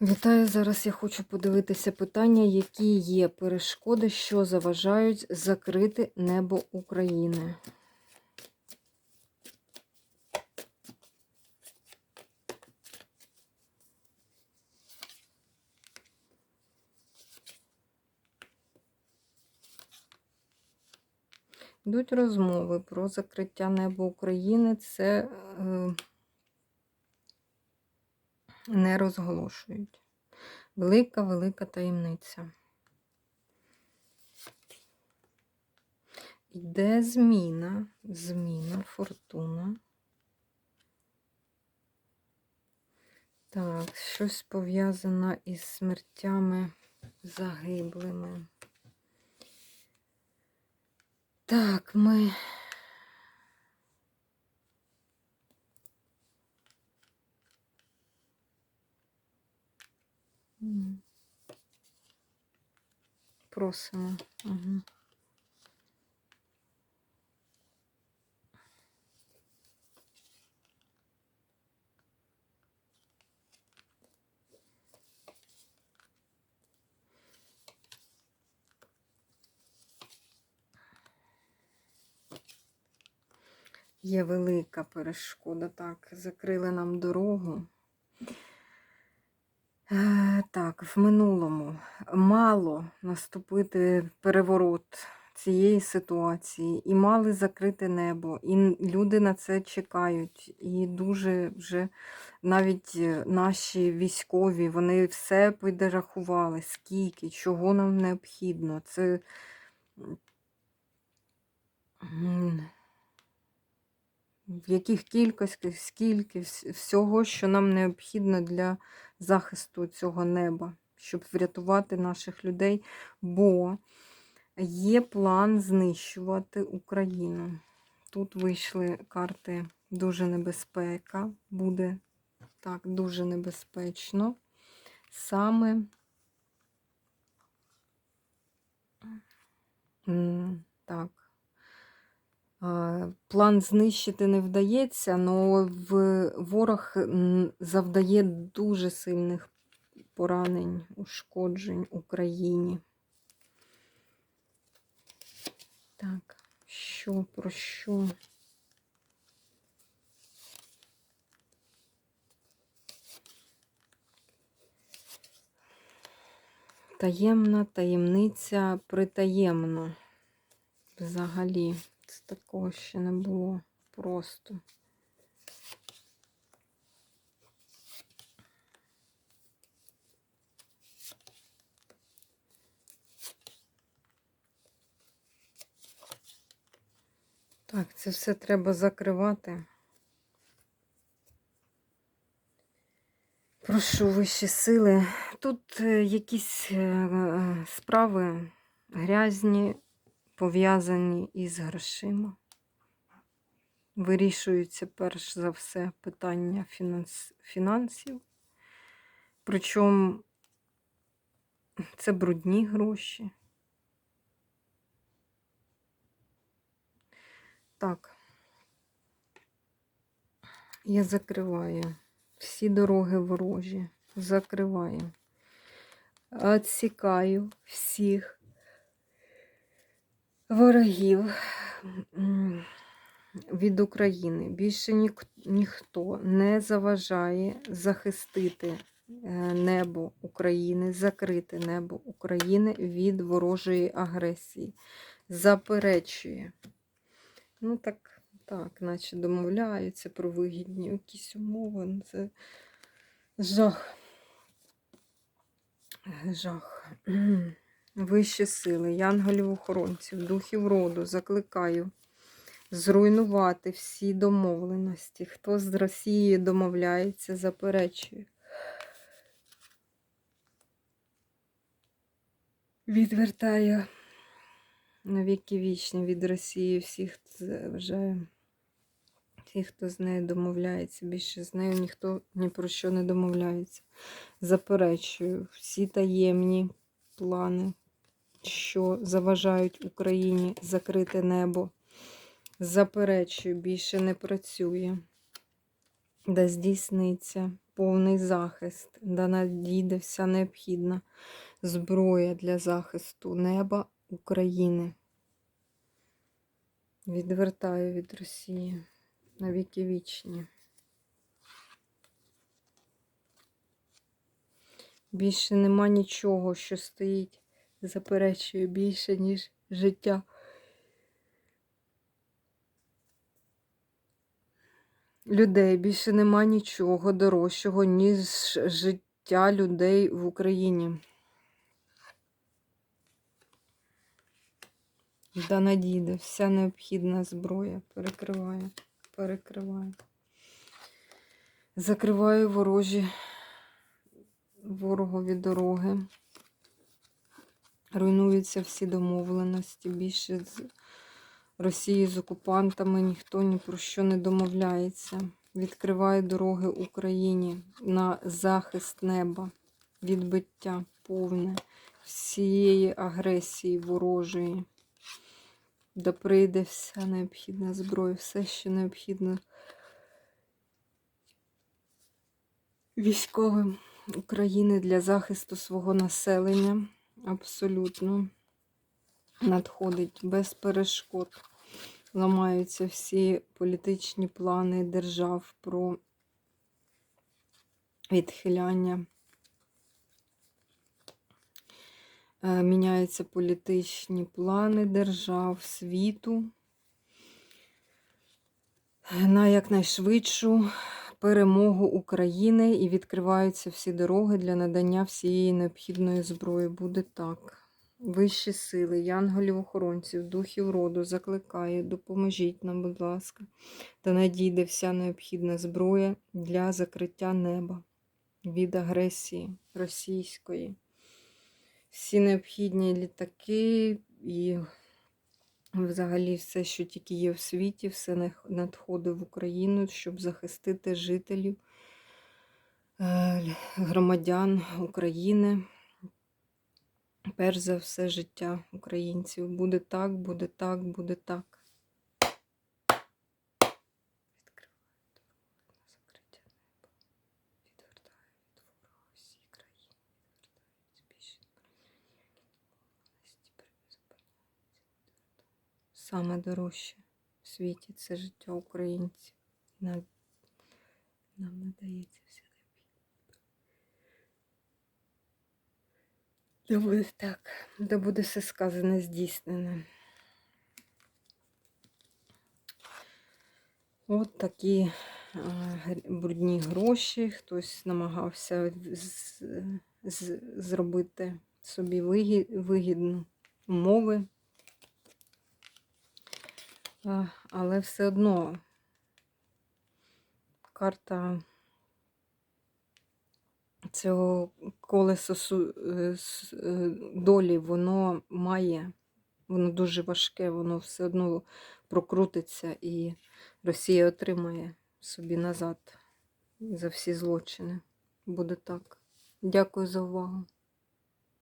Вітаю! Зараз я хочу подивитися питання, які є перешкоди, що заважають закрити небо України. Йдуть розмови про закриття неба України. Це е, не розголошують. Велика, велика таємниця. Йде зміна, зміна, фортуна. Так, щось пов'язане із смертями загиблими. Так, ми. Просимо. Угу. Є велика перешкода. Так, закрили нам дорогу. Так, в минулому мало наступити переворот цієї ситуації, і мали закрите небо, і люди на це чекають. І дуже вже навіть е, наші військові, вони все підрахували, скільки, чого нам необхідно. Це в яких кількостях, скільки всього, що нам необхідно для захисту цього неба, щоб врятувати наших людей, бо є план знищувати Україну. Тут вийшли карти дуже небезпека, буде так дуже небезпечно. Саме так. План знищити не вдається, але ворог завдає дуже сильних поранень, ушкоджень Україні. Так, що про що? Таємна таємниця притаємно. Взагалі, такого ще не було просто. Так, це все треба закривати. Прошу вищі сили. Тут е, якісь е, е, справи грязні, пов'язані із грошима. Вирішуються перш за все питання фінанс... фінансів. Причому це брудні гроші. Так, я закриваю всі дороги ворожі. Закриваю. Отсікаю всіх ворогів від України. Більше нік- ніхто не заважає захистити е, небо України, закрити небо України від ворожої агресії. Заперечує. Ну так, так, наче домовляються про вигідні якісь умови. Ну, Це жах. Жах. Вищі сили, янголів-охоронців, духів роду закликаю зруйнувати всі домовленості. Хто з Росією домовляється, заперечує. Відвертаю на віки вічні від Росії всіх, хто заважає. Ті, хто з нею домовляється, більше з нею ніхто ні про що не домовляється. Заперечую всі таємні плани, що заважають Україні закрити небо. Заперечую, більше не працює. Да здійсниться повний захист, да надійде вся необхідна зброя для захисту неба України. Відвертаю від Росії на віки вічні. Більше нема нічого, що стоїть, заперечує більше, ніж життя. Людей більше нема нічого дорожчого, ніж життя людей в Україні. Да надійде, вся необхідна зброя перекриває, перекриває. Закриваю ворожі ворогові дороги. Руйнуються всі домовленості. Більше з Росії з окупантами ніхто ні про що не домовляється. Відкриває дороги Україні на захист неба, відбиття повне всієї агресії ворожої. Да прийде вся необхідна зброя, все, що необхідно військовим України для захисту свого населення. Абсолютно надходить без перешкод. Ламаються всі політичні плани держав про відхиляння. Е, Міняються політичні плани держав світу на якнайшвидшу перемогу України і відкриваються всі дороги для надання всієї необхідної зброї. Буде так. Вищі сили, янголів-охоронців, духів роду закликаю, допоможіть нам, будь ласка, та надійде вся необхідна зброя для закриття неба від агресії російської. Всі необхідні літаки і взагалі все, що тільки є в світі, все надходить в Україну, щоб захистити жителів, е, громадян України. Перш за все життя українців. Буде так, буде так, буде так. Відкриваю дорогу на закриття неба. Відвертаю від ворога всі країни. Відвертаю більше домовленості призупиняються. Саме дорожче в світі це життя українців. Нам, нам надається необхідна. Да буде так, да буде все сказане, здійснене. От такі брудні гроші. Хтось намагався з, з, зробити собі вигі- вигідну умови. Але все одно карта цього колесо су- е, е, долі, воно має, воно дуже важке, воно все одно прокрутиться і Росія отримає собі назад за всі злочини. Буде так. Дякую за увагу.